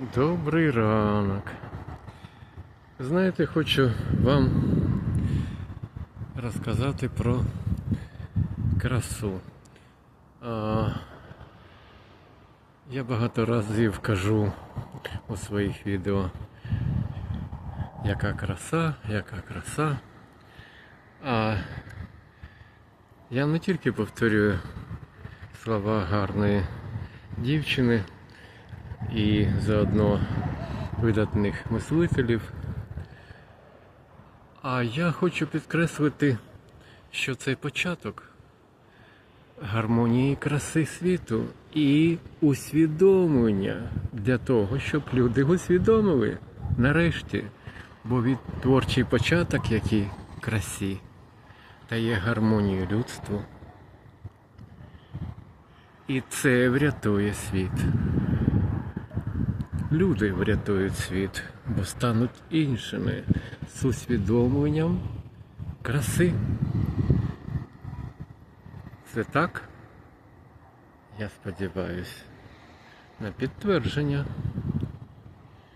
Добрий ранок. Знаєте, хочу вам розказати про красу. А, я багато разів кажу у своїх відео, яка краса, яка краса. А я не тільки повторюю слова гарної дівчини і заодно видатних мислителів. А я хочу підкреслити, що цей початок гармонії краси світу і усвідомлення для того, щоб люди усвідомили нарешті. Бо від творчий початок, який красі, дає гармонію людству. І це врятує світ. Люди врятують світ, бо стануть іншими з усвідомленням краси. Це так? Я сподіваюся на підтвердження.